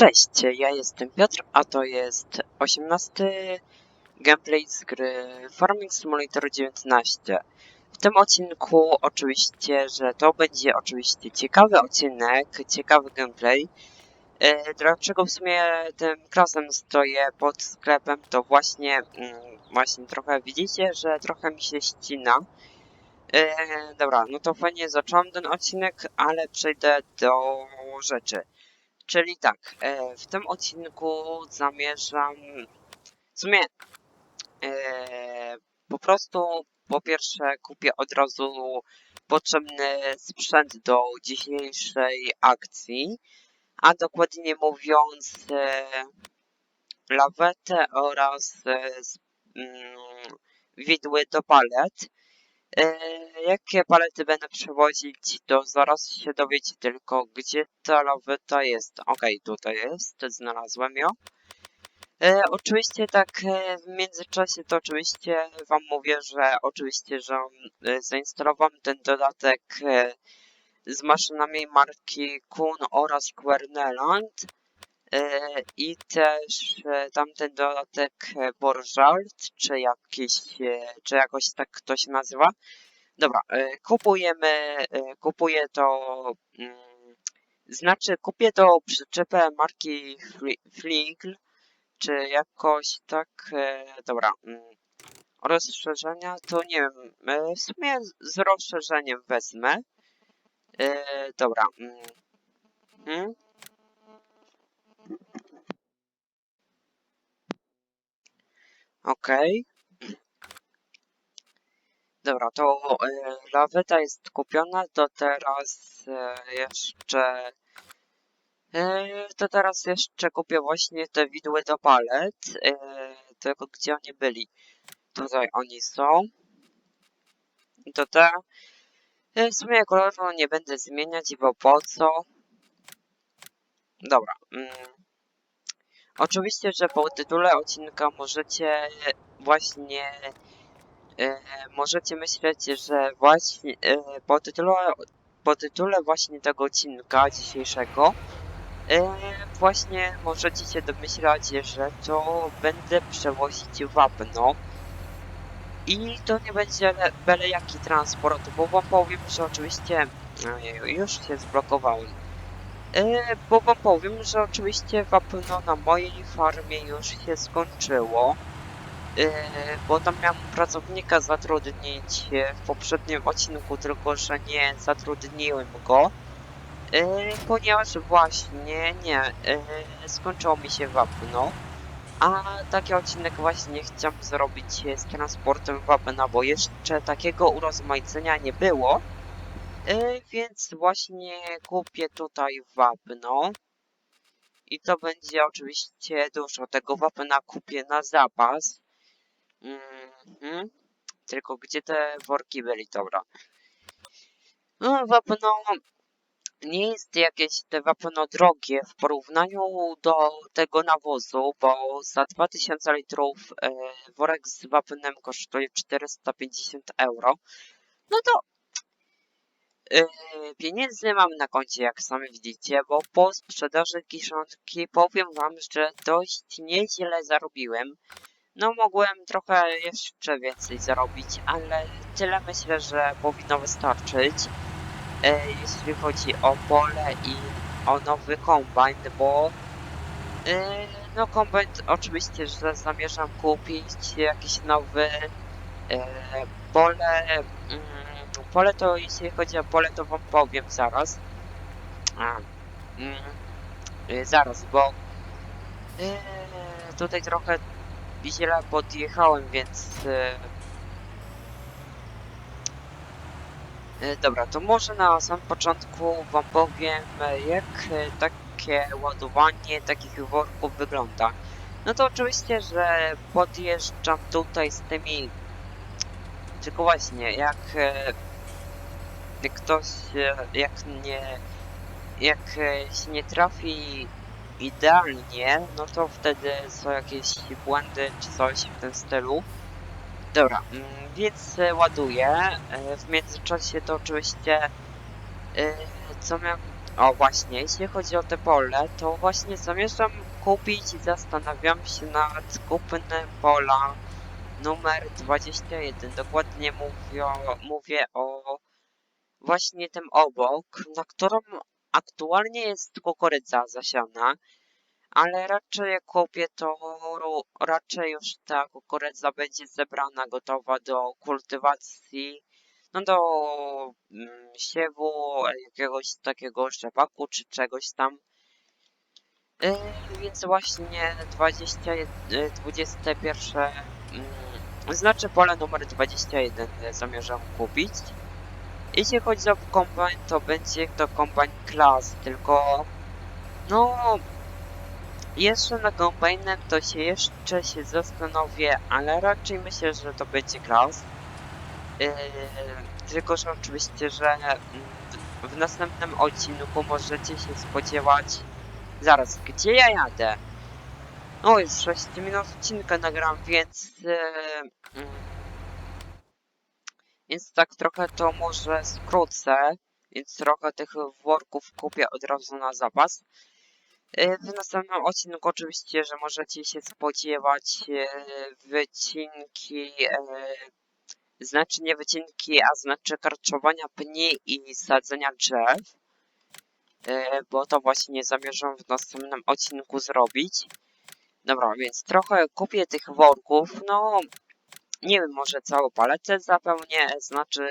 Cześć, ja jestem Piotr, a to jest 18 gameplay z gry Farming Simulator 19. W tym odcinku oczywiście, że to będzie oczywiście ciekawy odcinek, ciekawy gameplay. E, dlaczego w sumie tym krasem stoję pod sklepem, to właśnie, mm, właśnie trochę widzicie, że trochę mi się ścina. E, dobra, no to fajnie zacząłem ten odcinek, ale przejdę do rzeczy. Czyli tak, e, w tym odcinku zamierzam w sumie e, po prostu po pierwsze kupię od razu potrzebny sprzęt do dzisiejszej akcji, a dokładnie mówiąc e, lawetę oraz mm, widły do palet. E, jakie palety będę przewozić, to zaraz się dowiecie tylko, gdzie ta laweta jest. Okej, tutaj jest, znalazłem ją. E, oczywiście tak e, w międzyczasie to oczywiście wam mówię, że oczywiście, że e, zainstalowałem ten dodatek z maszynami marki Kun oraz Querneland i też e, tamten dodatek e, Borjalt, czy jakiś, e, czy jakoś tak to się nazywa. Dobra, e, kupujemy, e, kupuję to, mm, znaczy kupię to przyczepę marki Fli- Fligl, czy jakoś tak, e, dobra, mm, rozszerzenia to nie wiem, e, w sumie z rozszerzeniem wezmę. E, dobra, mm, Okej. Dobra, to e, laweta jest kupiona, to teraz e, jeszcze e, to teraz jeszcze kupię właśnie te widły do palet, e, tylko gdzie oni byli. Tutaj oni są. To te. W sumie koloru nie będę zmieniać, bo po co? Dobra. Mm. Oczywiście, że po tytule odcinka możecie właśnie e, możecie myśleć, że właśnie e, po, tytule, po tytule właśnie tego odcinka dzisiejszego e, właśnie możecie się domyślać, że to będę przewozić wapno i to nie będzie le- byle jaki transport, bo wam powiem, że oczywiście już się zblokowałem. E, bo wam powiem, że oczywiście wapno na mojej farmie już się skończyło. Yy, bo tam miałem pracownika zatrudnić e, w poprzednim odcinku, tylko że nie zatrudniłem go, yy, ponieważ właśnie nie, skończyło mi się wapno, a taki odcinek właśnie chciałem zrobić e, z transportem wapna, bo jeszcze takiego urozmaicenia nie było, yy, więc właśnie kupię tutaj wapno. I to będzie oczywiście dużo. Tego wapna kupię na zapas. Mhm. Tylko gdzie te worki byli? Dobra. No, wapno nie jest jakieś te wapno drogie w porównaniu do tego nawozu, bo za 2000 litrów e, worek z wapnem kosztuje 450 euro. No to pieniędzy mam na koncie, jak sami widzicie, bo po sprzedaży kiszonki powiem wam, że dość nieźle zarobiłem. No mogłem trochę jeszcze więcej zarobić, ale tyle myślę, że powinno wystarczyć, e, jeśli chodzi o pole i o nowy kombajn, bo e, no kombajn oczywiście, że zamierzam kupić jakiś nowy pole, mm, pole to jeśli chodzi o pole to wam powiem zaraz, A, mm, e, zaraz, bo e, tutaj trochę źle podjechałem, więc... E, dobra, to może na samym początku wam powiem, jak takie ładowanie takich worków wygląda. No to oczywiście, że podjeżdżam tutaj z tymi... Tylko właśnie, jak... Jak ktoś... e, Jak nie... Jak e, się nie trafi idealnie, no to wtedy są jakieś błędy czy coś w tym stylu. Dobra, mm, więc e, ładuję. W międzyczasie to oczywiście co miałem O właśnie, jeśli chodzi o te pole, to właśnie zamierzam kupić i zastanawiam się nad kupnem pola numer 21. Dokładnie mówię, mówię o właśnie tym obok, na którą aktualnie jest kukurydza zasiana, ale raczej jak kupię to raczej już ta kukurydza będzie zebrana, gotowa do kultywacji, no do mm, siewu, jakiegoś takiego rzepaku czy czegoś tam. Yy, więc właśnie 20, yy, 21, mm, znaczy pole numer 21 zamierzam kupić. Jeśli chodzi o kombajn, to będzie to kombajn klas, tylko no jeszcze na kombajnem to się jeszcze się zastanowię, ale raczej myślę, że to będzie klas. Yy, tylko, że oczywiście, że mm, w następnym odcinku możecie się spodziewać. Zaraz, gdzie ja jadę? O, już 6 minut odcinka nagram, więc. Yy, mm, więc tak trochę to może skrócę. Więc trochę tych worków kupię od razu na zapas. Yy, W następnym odcinku oczywiście, że możecie się spodziewać yy, wycinki, yy, znaczy nie wycinki, a znaczy karczowania pni i sadzenia drzew, bo to właśnie zamierzam w następnym odcinku zrobić. Dobra, więc trochę kupię tych worków, no nie wiem, może całą paletę zapełnię, znaczy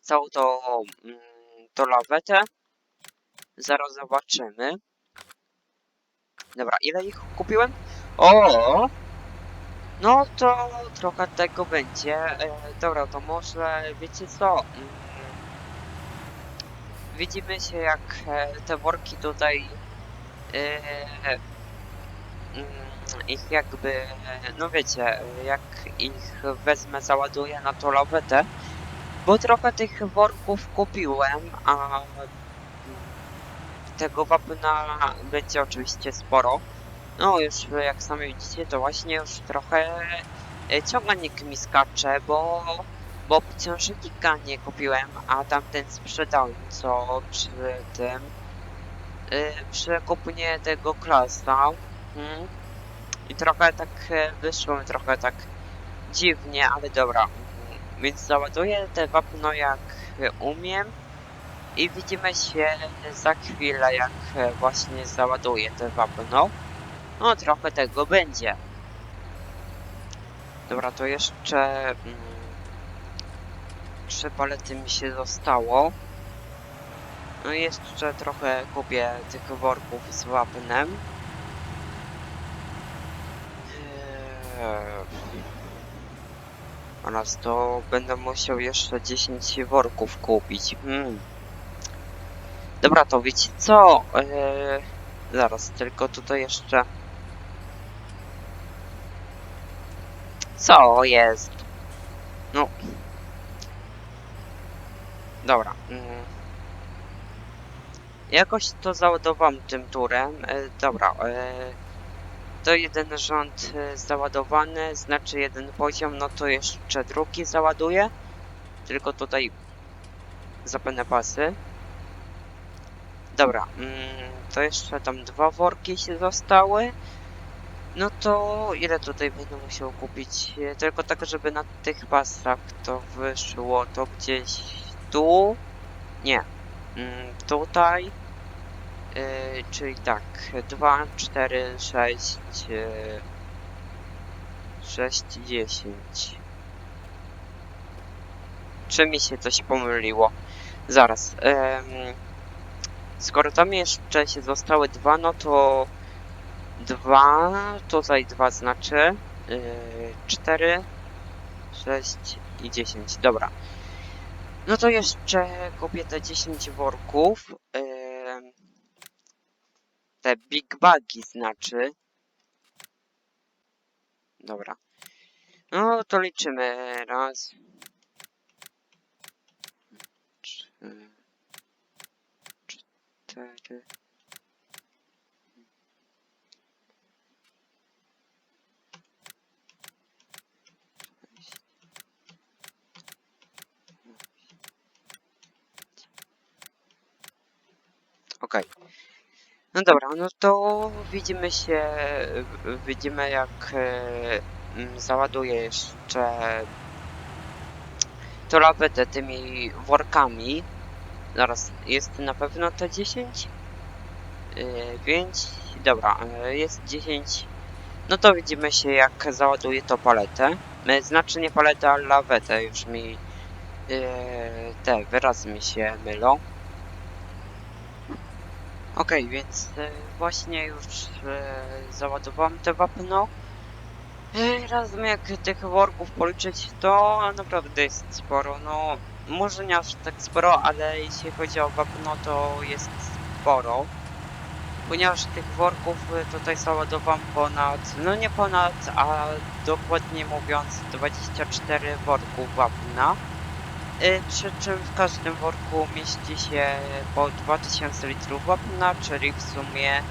całą tą, mm, tą lawetę. Zaraz zobaczymy. Dobra, ile ich kupiłem? O! No to trochę tego będzie. E, dobra, to może wiecie co? Mm, widzimy się jak e, te worki tutaj e, mm, ich jakby, e, no wiecie, jak ich wezmę, załaduję na tą lawetę, bo trochę tych worków kupiłem, a tego wapna będzie oczywiście sporo. No już jak sami widzicie, to właśnie już trochę e, ciągnik mi skacze, bo, bo ciążnika nie kupiłem, a tamten sprzedałem, co przy tym yy, przy kupnie tego klasa. Mm. I trochę tak e, wyszło mi trochę tak dziwnie, ale dobra. Więc załaduję te wapno jak e, umiem. I widzimy się za chwilę, jak e, właśnie załaduję te wapno. No, trochę tego będzie. Dobra, to jeszcze... Mm, trzy palety mi się zostało. No i jeszcze trochę kupię tych worków z wapnem. Eee, Oraz to będę musiał jeszcze 10 worków kupić. Hmm. Dobra, to wiecie co? Eee, zaraz, tylko tutaj jeszcze... Co jest? No. Dobra. Mm. Jakoś to załadowałem tym turem. E, dobra. E, to jeden rząd e, załadowany, znaczy jeden poziom, no to jeszcze drugi załaduję. Tylko tutaj zapewne pasy. Dobra, mm, to jeszcze tam dwa worki się zostały. No to ile tutaj będę musiał kupić? E, Tylko tak, żeby na tych pasach to wyszło to gdzieś tu. Nie. Mm, tutaj. Yy, czyli tak, 2, 4, 6, yy, 6, 10. Czy mi się coś pomyliło? Zaraz. em, skoro tam jeszcze się zostały dwa, no to dwa, tutaj dwa znaczy, yy, 4, 6 i 10. Dobra. No to jeszcze kupię te 10 worków. em, big bagi znaczy. Dobra. No to liczymy. Raz. Trzy. Cztery. sześć, Okej. No dobra, no to widzimy się, widzimy jak e, mm, załaduję jeszcze to lawetę tymi workami. Zaraz, jest na pewno to 10? Yy, 5? Dobra, yy, jest 10. No to widzimy się jak załaduję to paletę. Znaczy nie paletę, ale lawetę już mi te wyrazy mi się mylą. Okej, więc yy, właśnie już yy, załadowałem te wapno. Yy, Razem jak tych worków policzyć, to naprawdę jest sporo. No, może nie aż tak sporo, ale jeśli chodzi o wapno, to jest sporo. Ponieważ tych worków y, tutaj załadowałem ponad, no nie ponad, a dokładnie mówiąc 24 worków wapna. Y, Przy czym w każdym worku mieści się po 2000 litrów wapna, czyli w sumie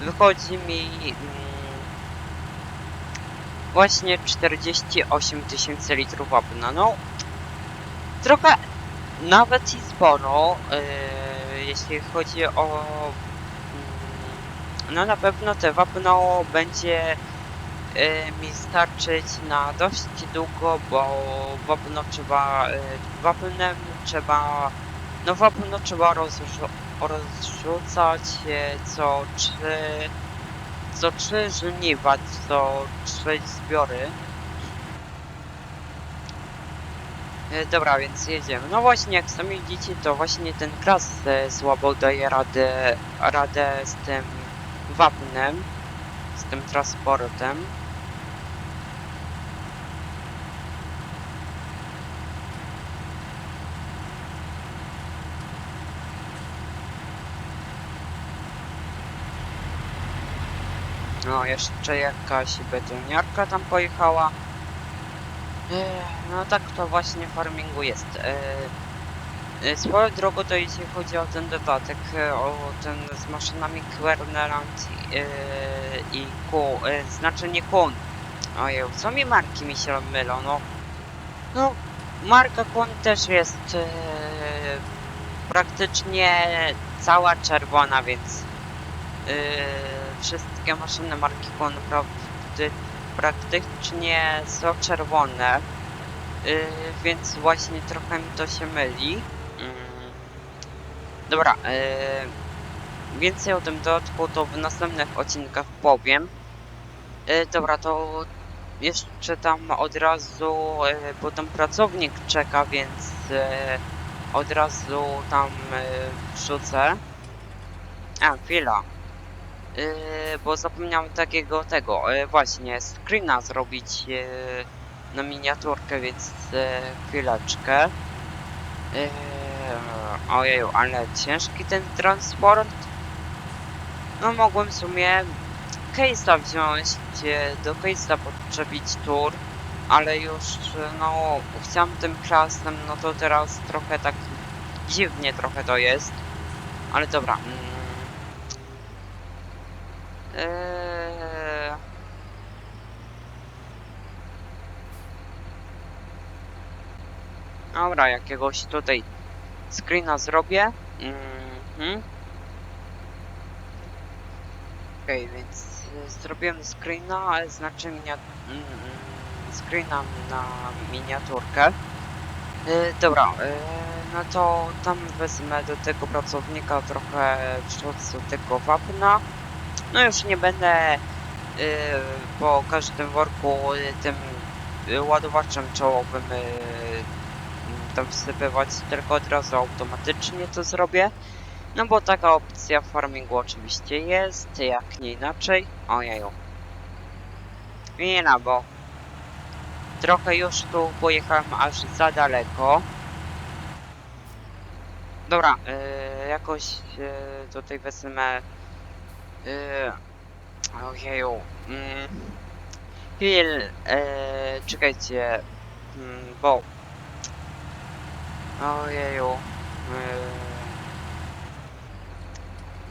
wychodzi mi mm, właśnie 48 tysięcy litrów wapna. No, trochę nawet i sporo, yy, jeśli chodzi o. mm, No, na pewno te wapno będzie mi starczyć na dość długo, bo wapno trzeba. Yy, wapnem trzeba. No, wapno trzeba rozrzu rozrzucać yy, co trzy co trzy żniwa, co trzy zbiory. Dobra, więc jedziemy. No właśnie, jak sami widzicie, to właśnie ten klas e, słabo daje radę, radę z tym wapnem, tym transportem. No, jeszcze jakaś betoniarka tam pojechała. Ech, No tak to właśnie farmingu jest. E, Swoją drogą to jeśli chodzi o ten dodatek, e, o ten z maszynami Querneland e, i Ku, e, znaczy nie Kun. Ojej, co mi marki mi się mylą, no. No, marka Kun też jest e, praktycznie cała czerwona, więc e, wszystkie maszyny marki Kun praktycznie są czerwone. Yy, więc właśnie trochę mi to się myli. Dobra, yy, więcej o tym dodatku to w następnych odcinkach powiem. Yy, dobra, to jeszcze tam od razu, yy, bo tam pracownik czeka, więc yy, od razu tam yy, wrzucę. A, chwila. Yy, bo zapomniałem takiego tego, yy, właśnie, screena zrobić yy, na miniaturkę, więc e, chwileczkę. E, ojeju, ale ciężki ten transport. No mogłem w sumie case'a wziąć, do case'a podczepić tour, ale już no chciałem tym klasem, no to teraz trochę tak dziwnie trochę to jest. Ale dobra. Mm. Eee... Dobra, jakiegoś tutaj screena zrobię. Mhm. Okej, więc y, zrobiłem screena, znaczy minia... mm, screena na miniaturkę. Y, dobra, y, no to tam wezmę do tego pracownika trochę wrzucę tego wapna. No już nie będę po każdym worku tym ładowaczem czołowym wsypywać, tylko od razu automatycznie to zrobię. No bo taka opcja w farmingu oczywiście jest, jak nie inaczej. Ojeju. No, bo trochę już tu pojechałem aż za daleko. Dobra, yy, jakoś yy, tutaj wezmę... Yy, ojeju. Mm, chwil, yy, czekajcie, mm, bo Ojeju. Yy.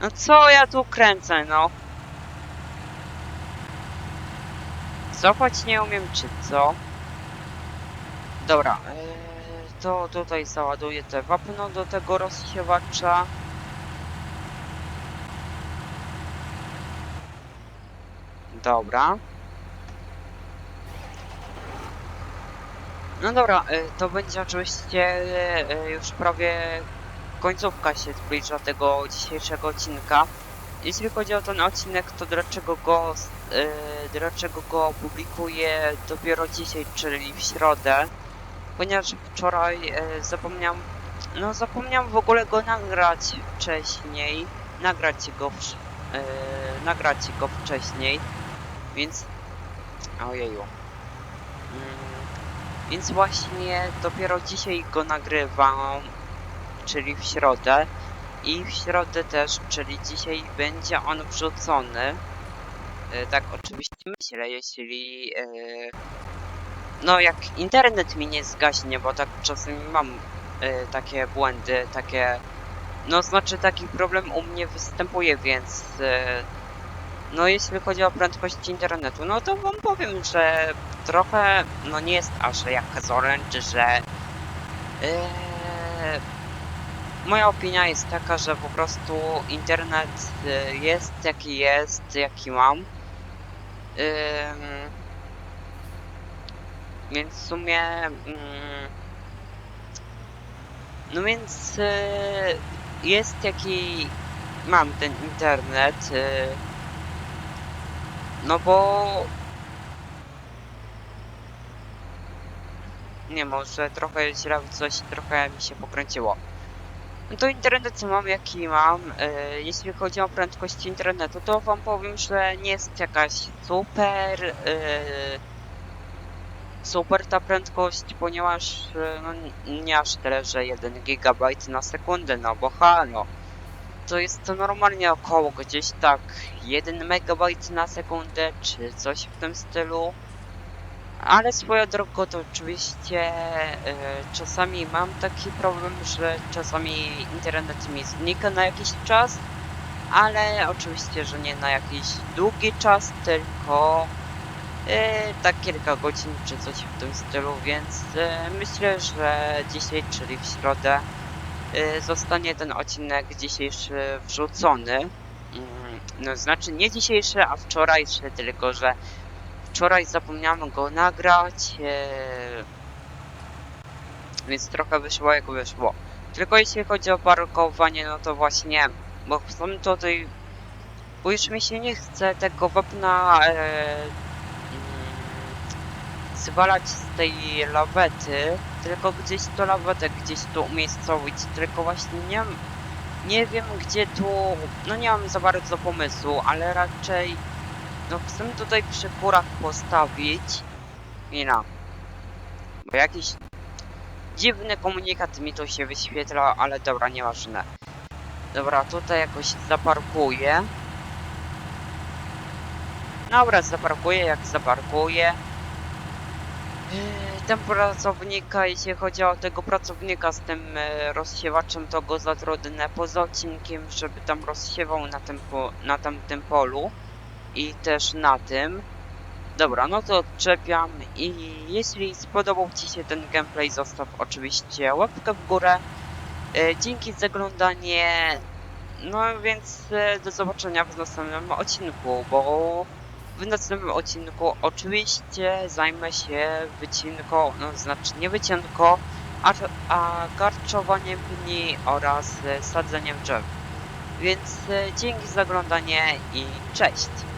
No co ja tu kręcę, no? Cofać nie umiem, czy co? Dobra, yy, to tutaj załaduję te wapno do tego rozsiewacza. Dobra. No dobra, y, to będzie oczywiście y, już prawie końcówka się zbliża tego dzisiejszego odcinka. Jeśli chodzi o ten odcinek, to dlaczego go, y, dlaczego go publikuję dopiero dzisiaj, czyli w środę? Ponieważ wczoraj zapomniałem, no zapomniałem w ogóle go nagrać wcześniej, nagrać go, nagrać go wcześniej, więc, ojeju. Mm, więc właśnie dopiero dzisiaj go nagrywam, czyli w środę. I w środę też, czyli dzisiaj będzie on wrzucony. E, Tak oczywiście myślę, jeśli... e, No jak internet mi nie zgaśnie, bo tak czasem mam e, takie błędy, takie... No znaczy taki problem u mnie występuje, więc... No jeśli chodzi o prędkość internetu, no to wam powiem, że trochę, no nie jest aż jak Orange, że e, moja opinia jest taka, że po prostu internet e, jest jaki jest, jaki mam. Ym, więc w sumie mm, no więc e, jest jaki mam ten internet. e, no bo nie może trochę źle coś trochę mi się pokręciło. No to internet mam jaki mam. E, jeśli chodzi o prędkość internetu, to wam powiem, że nie jest jakaś super e, super ta prędkość, ponieważ e, no, nie aż tyle, że 1 GB na sekundę, no bo halo. To jest to normalnie około gdzieś tak 1 MB na sekundę, czy coś w tym stylu. Ale swoją drogą to oczywiście e, czasami mam taki problem, że czasami internet mi znika na jakiś czas, ale oczywiście, że nie na jakiś długi czas, tylko e, tak kilka godzin czy coś w tym stylu, więc e, myślę, że dzisiaj, czyli w środę, zostanie ten odcinek dzisiejszy wrzucony. Mm, No znaczy nie dzisiejszy, a wczorajszy, tylko że wczoraj zapomniałem go nagrać, e, więc trochę wyszło jak wyszło. Tylko jeśli chodzi o parkowanie, no to właśnie, bo chcę tutaj, bo już mi się nie chce tego wapna e, mm, zwalać z tej lawety, tylko gdzieś to lawetę gdzieś tu umiejscowić, tylko właśnie nie, nie wiem gdzie tu, no nie mam za bardzo pomysłu, ale raczej no chcę tutaj przy kurach postawić. Mina. Bo jakiś dziwny komunikat mi tu się wyświetla, ale dobra, nieważne. Dobra, tutaj jakoś zaparkuję. Dobra, zaparkuję jak zaparkuję. Yy, Ten pracownika, jeśli chodzi o tego pracownika z tym e, rozsiewaczem, to go zatrudnę poza odcinkiem, żeby tam rozsiewał na tym, na tamtym polu i też na tym. Dobra, no to odczepiam i jeśli spodobał Ci się ten gameplay, zostaw oczywiście łapkę w górę. E, Dzięki za oglądanie. No więc e, do zobaczenia w następnym odcinku, bo w następnym odcinku oczywiście zajmę się wycinką, no znaczy nie wycinką, a, a karczowaniem pni oraz e, sadzeniem drzew. Więc e, dzięki za oglądanie i cześć!